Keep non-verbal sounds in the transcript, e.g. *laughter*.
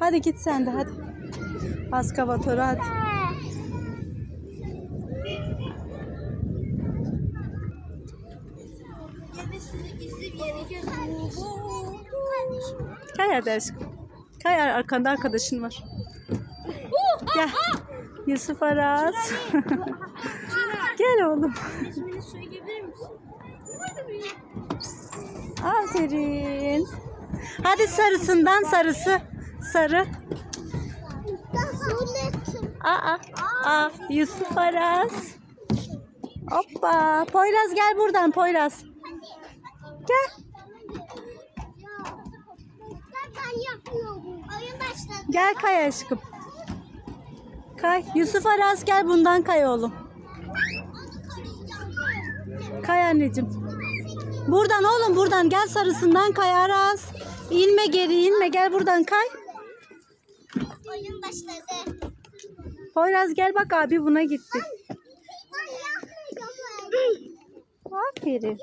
Hadi git sen de hadi. Hadi. Bir yere götürüyorum. Kay hadi aşkım. Kay ar- arkanda arkadaşın var. Gel. Yusuf Aras. *laughs* Gel oğlum. İsmini söyleyebilir? Aferin. Hadi sarısından sarısı. Sarı. Aa, aa, Yusuf Aras. Hoppa. Poyraz gel buradan Poyraz. Gel. Gel kay aşkım. Kay. Yusuf Aras gel bundan kay oğlum. Kay anneciğim. Buradan oğlum buradan gel sarısından kay Aras. İnme geri inme gel buradan kay. Oyun başladı. Poyraz gel bak abi buna gitti. Ben yapmayacağım. Aferin.